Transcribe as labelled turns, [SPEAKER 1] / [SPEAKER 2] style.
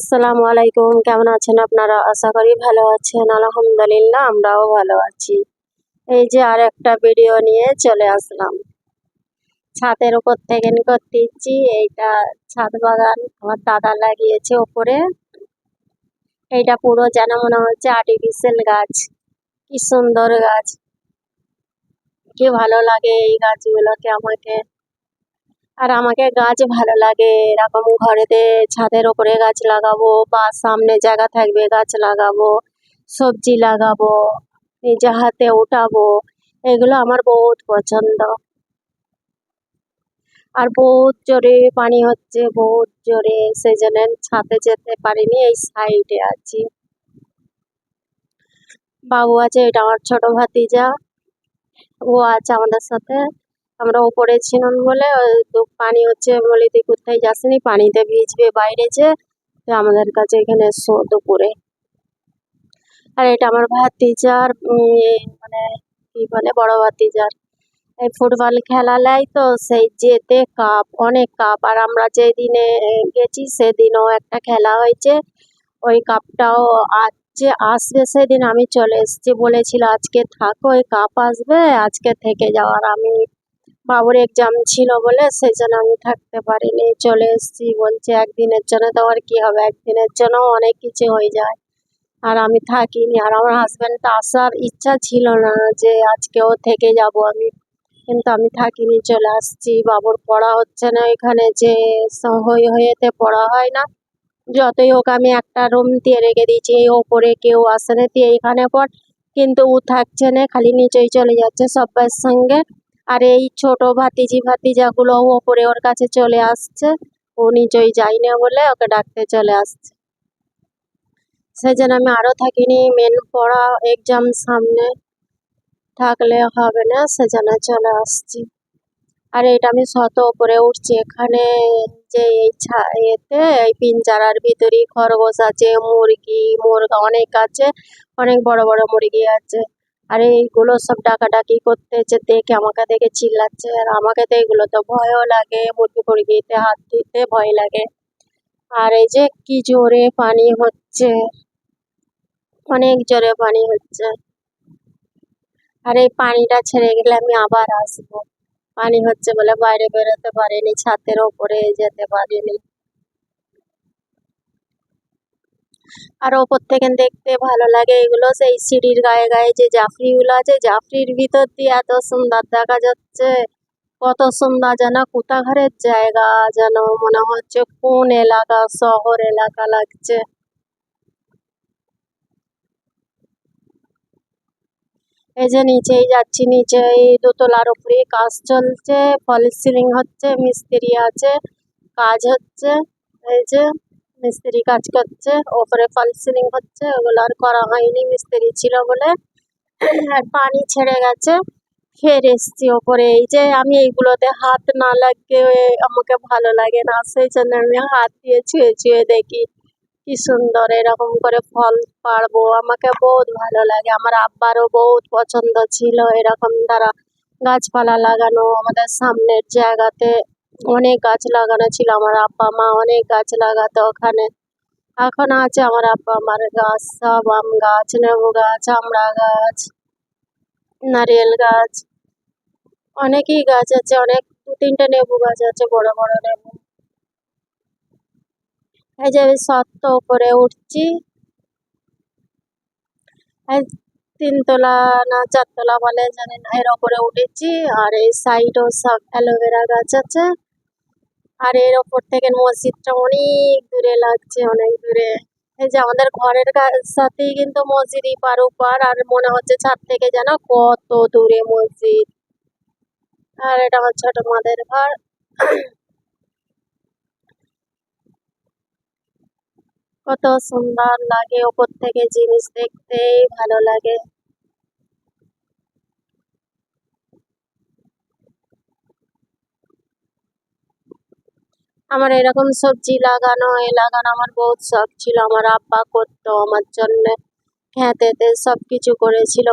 [SPEAKER 1] আসসালামু আলাইকুম। কেমন আছেন আপনারা? আশা করি ভালো আছেন। আলহামদুলিল্লাহ, আমরাও ভালো আছি। এই যে আর একটা ভিডিও নিয়ে চলে আসলাম। ছাদের উপর থেকে করতেছি এইটা ছাদ বাগান। আমার দাদা লাগিয়েছে ওপরে। এইটা পুরো যেন মনে হচ্ছে আর্টিফিশিয়াল গাছ। কি সুন্দর গাছ। কি ভালো লাগে এই গাছগুলোকে আমাকে। আর আমাকে গাছ ভালো লাগে, এরকম ঘরেতে ছাদের ওপরে গাছ লাগাবো বা সামনে জায়গা থাকবে গাছ লাগাবো, সবজি লাগাবো, নিজে হাতে উঠাবো, এগুলো আমার বহুত পছন্দ। আর বহুত জোরে পানি হচ্ছে, বহুত জোরে সেই জন্য ছাদে যেতে পারিনি, এই সাইডে আছি। বাবু আছে, এটা আমার ছোট ভাতিজা, ও আছে আমাদের সাথে। আমরা ওপরে ছিলাম বলে তো পানি হচ্ছে বলে তুই কোথায় যাসনি? পানিতে ভিজবে বাইরে যে, তো আমাদের কাছে এখানে দুপুরে। আর এটা আমার ভাতিজার মানে কি বলে, বড় ভাতিজার। এই ফুটবল খেলা লাই তো সেই যেতে কাপ, অনেক কাপ। আর আমরা যেদিনে গেছি সেদিনও একটা খেলা হয়েছে। ওই কাপটাও আজকে আসবে সেদিন আমি চলে এসেছি। বলেছিল আজকে থাকো, ওই কাপ আসবে, আজকে থেকে যাওয়ার আমি বাবুর এক্সাম ছিল বলে সেই জন্য আমি থাকতে পারিনি, চলে এসেছি। বলছে, একদিনের জন্য তো আর কি হবে? একদিনের জন্য অনেক কিছু হয়ে যায়। আর আমি থাকিনি। আর আমার হাজব্যান্ড আসার ইচ্ছা ছিল না যে আজকেও থেকে যাব আমি। কিন্তু আমি থাকিনি, চলে আসছি। বাবুর পড়া হচ্ছে না এখানে যে হয়ে হয়েতে পড়া হয় না। যতই হোক আমি একটা রুম দিয়ে রেখে দিয়েছি। এই ওপরে কেউ আসে না তুই এইখানে পড়। কিন্তু ও থাকছে না, খালি নিচেই চলে যাচ্ছে সব্বার সঙ্গে। আর এই ছোট ভাতিজি ভাতিজাগুলো ওপরে ওর কাছে চলে আসছে। ও নিচেই যাই না বলে ওকে ডাকতে চলে আসছে। সেই জন্য আমি আরও থাকিনি মেন পড়া এক্সাম সামনে থাকলে হবে না, সেজন্য চলে আসছি। আর এটা আমি শত ওপরে উঠছি, এখানে যে এই এতে এই পিঞ্জারার ভিতরে খরগোশ আছে, মুরগি, মুরগা অনেক আছে, অনেক বড় বড় মুরগি আছে। আর এইগুলো সব ডাকাডাকি করতেছে দেখে আমাকে দেখে চিল্লাচ্ছে আর আমাকে তো এগুলো তো ভয়ও লাগে, মুরগি ফুরগিতে হাত দিতে ভয় লাগে। আর এই যে কি জোরে পানি হচ্ছে, অনেক জোরে পানি হচ্ছে। আর এই পানিটা ছেড়ে গেলে আমি আবার আসব। পানি হচ্ছে বলে বাইরে বেরোতে পারিনি, ছাদের ওপরে যেতে পারিনি। আর ওপর থেকে দেখতে ভালো লাগে এগুলো, সেই সিঁড়ির গায়ে গায়ে যে জাফরিগুলো আছে, জাফরির ভিতর দিয়ে এত সুন্দর দেখা যাচ্ছে। কত সুন্দর যেন কোথাঘরের জায়গা যেন মনে হচ্ছে কোন এলাকা, শহর, এলাকা লাগছে। এই যে নিচেই যাচ্ছি নিচে এই দোতলার উপরে কাজ চলছে ফল সিলিং হচ্ছে, মিস্ত্রি আছে, কাজ হচ্ছে, এই যে মিস্ত্রি কাজ করছে, ওপরে ফল সিলিং হচ্ছে, ওগুলো আর করা হয়নি, মিস্ত্রি ছিল বলে আর পানি ছেড়ে গেছে। ফের এসছি ওপরে, এই যে আমি এইগুলোতে হাত না লাগে আমাকে ভালো লাগে না, সেই জন্য আমি হাত দিয়ে ছুঁয়ে ছুঁয়ে দেখি কি সুন্দর এরকম করে ফল পারব আমাকে বহুত ভালো লাগে, আমার আব্বারও বহুত পছন্দ ছিল এরকম দ্বারা গাছপালা লাগানো আমাদের সামনের জায়গাতে অনেক গাছ লাগানো ছিল, আমার আব্বা মা অনেক গাছ লাগাতো ওখানে। এখন আছে আমার আব্বা মার গাছ, সব আম গাছ, লেবু গাছ, আমড়া গাছ, নারিয়েল গাছ। অনেকই গাছ আছে, অনেক দু তিনটে লেবু গাছ আছে, বড় বড় লেবু। এই যে সত্য উপরে উঠছি। তিনতলা না চারতলা বলে জানি না, এর ওপরে উঠেছি। আর এই সাইডও সব অ্যালোভেরা গাছ আছে। আর এর ওপর থেকে মসজিদটা অনেক দূরে লাগছে, অনেক দূরে। এই যে আমাদের ঘরের সাথেই কিন্তু মসজিদ পার ওপার, আর মনে হচ্ছে ছাদ থেকে যেন কত দূরে মসজিদ। আর এটা আমার ছোট মাদের ঘর। কত সুন্দর লাগে ওপর থেকে জিনিস দেখতেই ভালো লাগে। আমার এরকম সবজি লাগানো, এ লাগানো আমার বহুত শখ ছিল। আমার আব্বা করতো, আমার জন্যে খেতে সব কিছু করেছিল।